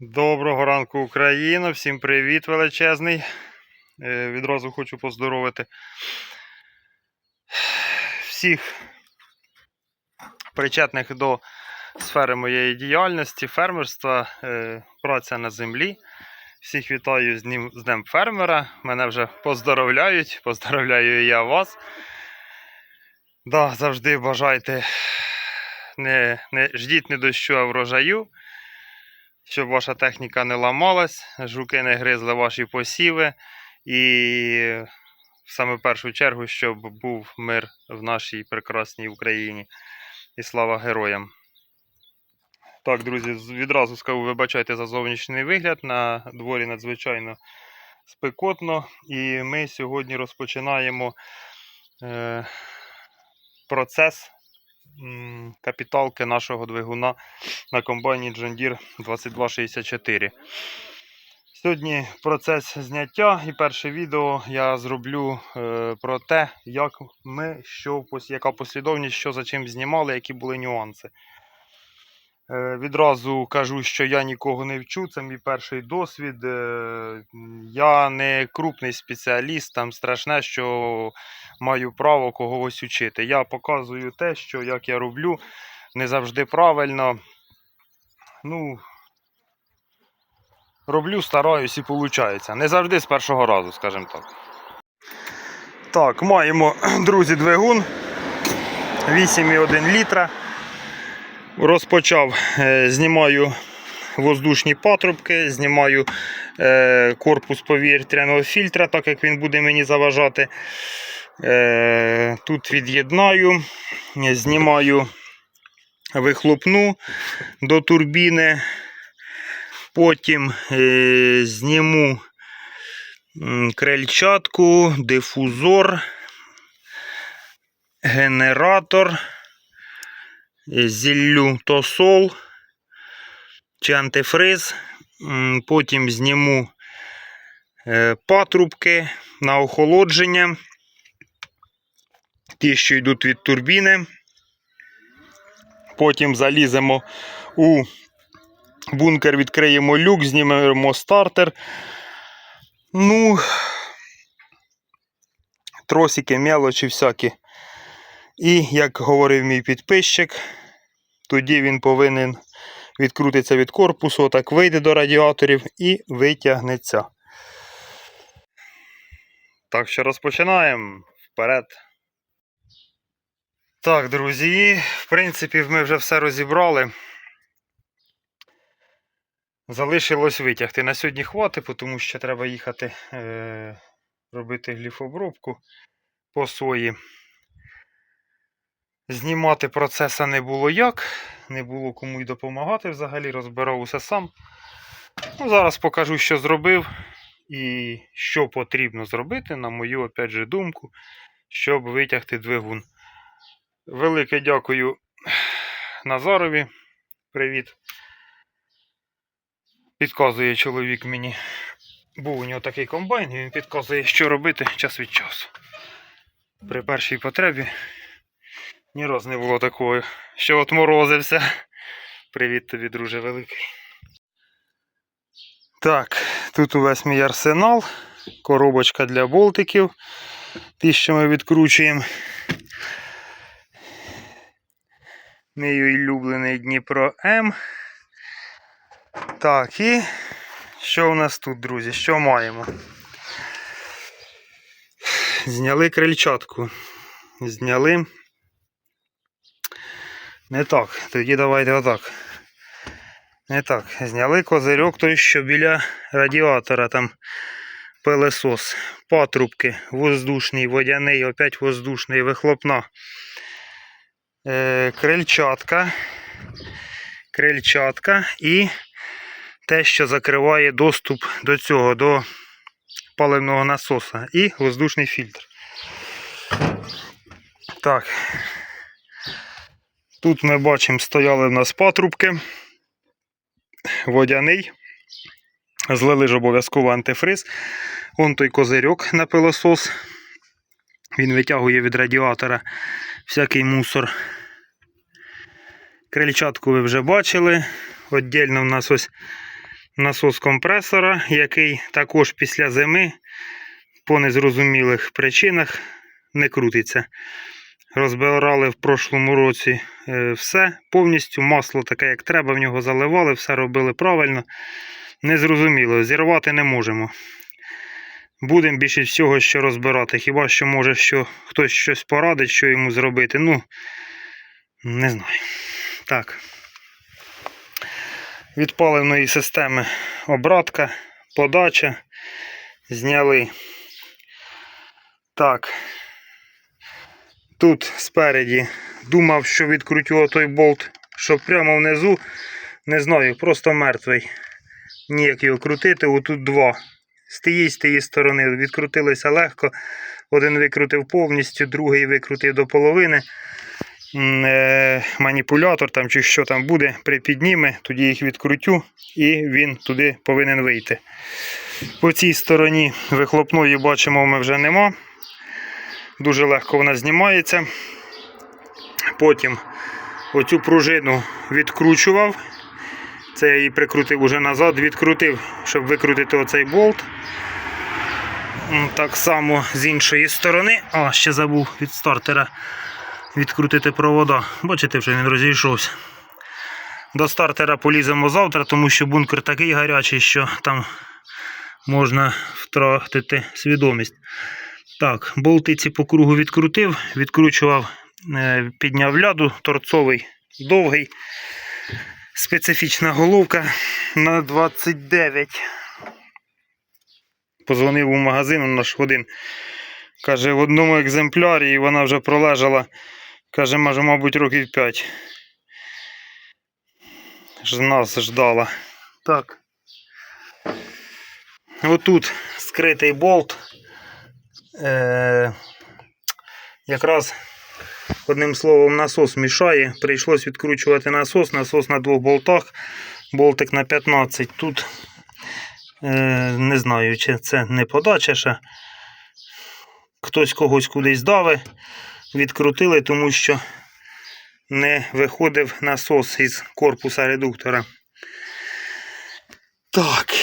Доброго ранку, Україна! Всім привіт величезний. Е, Відразу хочу поздоровити всіх причетних до сфери моєї діяльності, фермерства, е, праця на землі. Всіх вітаю з Днем, з Днем фермера. Мене вже поздоровляють. Поздоровляю я вас. Да, завжди бажайте не, не ждіть не дощу, а врожаю щоб ваша техніка не ламалась, жуки не гризли ваші посіви, і саме в першу чергу, щоб був мир в нашій прекрасній Україні. І слава героям. Так, друзі, відразу скажу, вибачайте за зовнішній вигляд. На дворі надзвичайно спекотно. І ми сьогодні розпочинаємо е, процес капіталки нашого двигуна на комбайні John Deere 2264. Сьогодні процес зняття і перше відео я зроблю е, про те, як ми, що, яка послідовність, що за чим знімали, які були нюанси. Е, відразу кажу, що я нікого не вчу, це мій перший досвід. Е, я не крупний спеціаліст, там страшне, що маю право когось учити. Я показую те, що як я роблю, не завжди правильно. Ну, роблю, стараюсь і виходить. Не завжди з першого разу, скажімо так. Так, маємо, друзі, двигун 8,1 літра. Розпочав, е, знімаю воздушні патрубки, знімаю е, корпус повітряного фільтра, так як він буде мені заважати. Е, тут від'єднаю, знімаю вихлопну до турбіни. Потім зніму крильчатку, дифузор, генератор, зіллю тосол чи антифриз. Потім зніму е, патрубки на охолодження. Ті, що йдуть від турбіни. Потім заліземо у бункер, відкриємо люк, знімемо стартер. Ну, тросики, мелочі всякі. І, як говорив мій підписчик, тоді він повинен відкрутитися від корпусу, отак вийде до радіаторів і витягнеться. Так що розпочинаємо. Вперед. Так, друзі, в принципі, ми вже все розібрали. Залишилось витягти. На сьогодні хватить, тому що треба їхати е, робити гліфобробку по сої. Знімати процеса не було як, не було кому й допомагати взагалі, розбирав усе сам. Ну, зараз покажу, що зробив і що потрібно зробити, на мою опять же, думку, щоб витягти двигун. Велике дякую Назарові. Привіт. Підказує чоловік мені. Був у нього такий комбайн, і він підказує, що робити час від часу. При першій потребі ні разу не було такого, що от морозився. Привіт тобі, друже великий. Так, тут увесь мій арсенал, коробочка для болтиків. Ті, що ми відкручуємо. Мій улюблений Дніпро М. Так, і що у нас тут, друзі? Що маємо? Зняли крильчатку. Зняли. Не так. Тоді давайте отак. Не так. Зняли козирьок той, що біля радіатора там пилесос. Патрубки. Воздушний, водяний, опять воздушний, вихлопна. Е, крильчатка. Крильчатка і те, що закриває доступ до цього, до паливного насоса і воздушний фільтр. Так. Тут ми бачимо, стояли в нас патрубки. Водяний. Злили ж обов'язково антифриз. Вон той козирьок на пилосос. Він витягує від радіатора всякий мусор. Крильчатку ви вже бачили. Отдельно в нас ось насос компресора, який також після зими по незрозумілих причинах не крутиться. Розбирали в прошлому році е, все повністю, масло таке, як треба, в нього заливали, все робили правильно. Незрозуміло, зірвати не можемо. Будемо більше всього що розбирати. Хіба що може що хтось щось порадить, що йому зробити. Ну, не знаю. Так. Від паливної системи обратка, подача. Зняли. Так. Тут спереді думав, що відкрутю той болт, що прямо внизу. Не знаю, просто мертвий. Ніяк його крутити. Отут два. З тієї з тієї сторони відкрутилися легко. Один викрутив повністю, другий викрутив до половини. Е, Маніпулятор там чи що там буде, припідніме, тоді їх відкрутю і він туди повинен вийти. По цій стороні вихлопної бачимо, ми вже нема. Дуже легко вона знімається. Потім оцю пружину відкручував. Це я її прикрутив уже назад, відкрутив, щоб викрутити оцей болт. Так само з іншої сторони. А, ще забув від стартера відкрутити провода. Бачите, вже він розійшовся. До стартера поліземо завтра, тому що бункер такий гарячий, що там можна втратити свідомість. Так, болти ці по кругу відкрутив, відкручував, е, підняв ляду, торцовий довгий. Специфічна головка на 29. Позвонив у магазин наш один. Каже, в одному екземплярі і вона вже пролежала. Каже, може, мабуть, років 5. Ж нас ждала. Так. Отут скритий болт. Е- якраз Одним словом, насос мішає. Прийшлось відкручувати насос. Насос на двох болтах. Болтик на 15. Тут е, не знаю, чи це не подача ще. Хтось когось кудись дави. Відкрутили, тому що не виходив насос із корпуса редуктора. Так.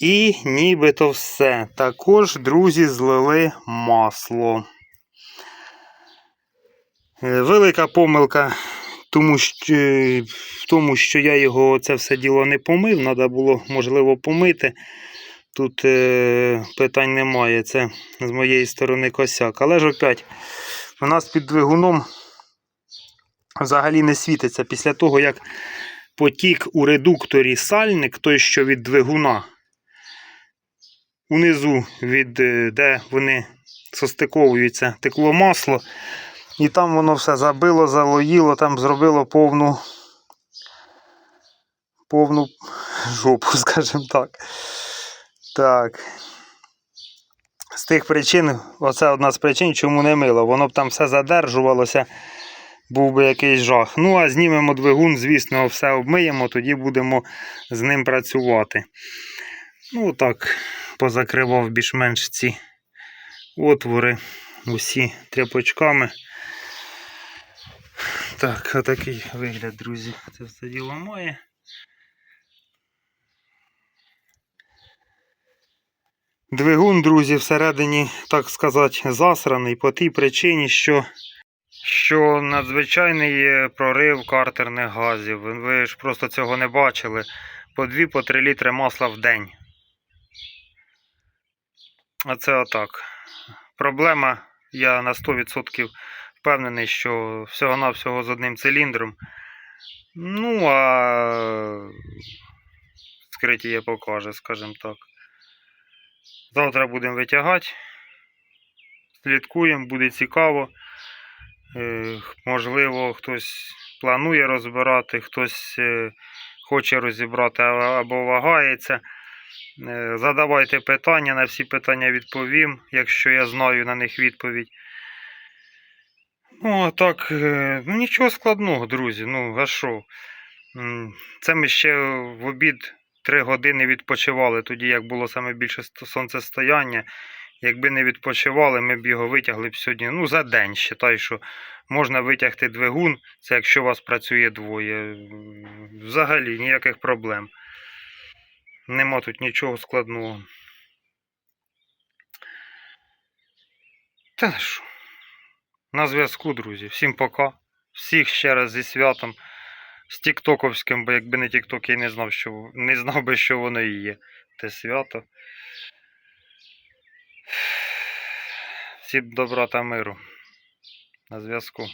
І нібито все. Також, друзі, злили масло. Е, Велика помилка тому що, в тому, що я його це все діло не помив. Треба було, можливо, помити. Тут е, питань немає. Це з моєї сторони косяк. Але ж опять, у нас під двигуном взагалі не світиться. Після того, як потік у редукторі сальник, той, що від двигуна, унизу, від, е, де вони состиковуються, текло масло. І там воно все забило, залоїло, там зробило повну повну жопу, скажімо так. Так. З тих причин, оце одна з причин, чому не мило. Воно б там все задержувалося, був би якийсь жах. Ну, а знімемо двигун, звісно, все обмиємо, тоді будемо з ним працювати. Ну, так, позакривав більш-менш ці отвори усі тряпочками. Так, отакий вигляд, друзі. Це все діло має. Двигун, друзі, всередині, так сказати, засраний по тій причині, що, що надзвичайний прорив картерних газів. Ви- ж просто цього не бачили. По 2-3 літри масла в день. Це отак. Проблема, я на 100% впевнений, що всього-навсього з одним циліндром. Ну, а скриття покаже, скажімо так. Завтра будемо витягати. Слідкуємо, буде цікаво. Можливо, хтось планує розбирати, хтось е, хоче розібрати або вагається. Е, Задавайте питання, на всі питання відповім, якщо я знаю на них відповідь. Ну, а так, е, ну нічого складного, друзі. Ну, а що? Це ми ще в обід 3 години відпочивали, тоді як було саме більше сонцестояння. Якби не відпочивали, ми б його витягли б сьогодні. Ну, за день. Считай, що можна витягти двигун, це якщо у вас працює двоє. Взагалі ніяких проблем. Нема тут нічого складного. Та що? На зв'язку, друзі. Всім пока. Всіх ще раз зі святом. З Тіктоковським, бо якби не Тікток, я не знав, що не знав би, що воно і є. Те свято. Всім добра та миру. На зв'язку.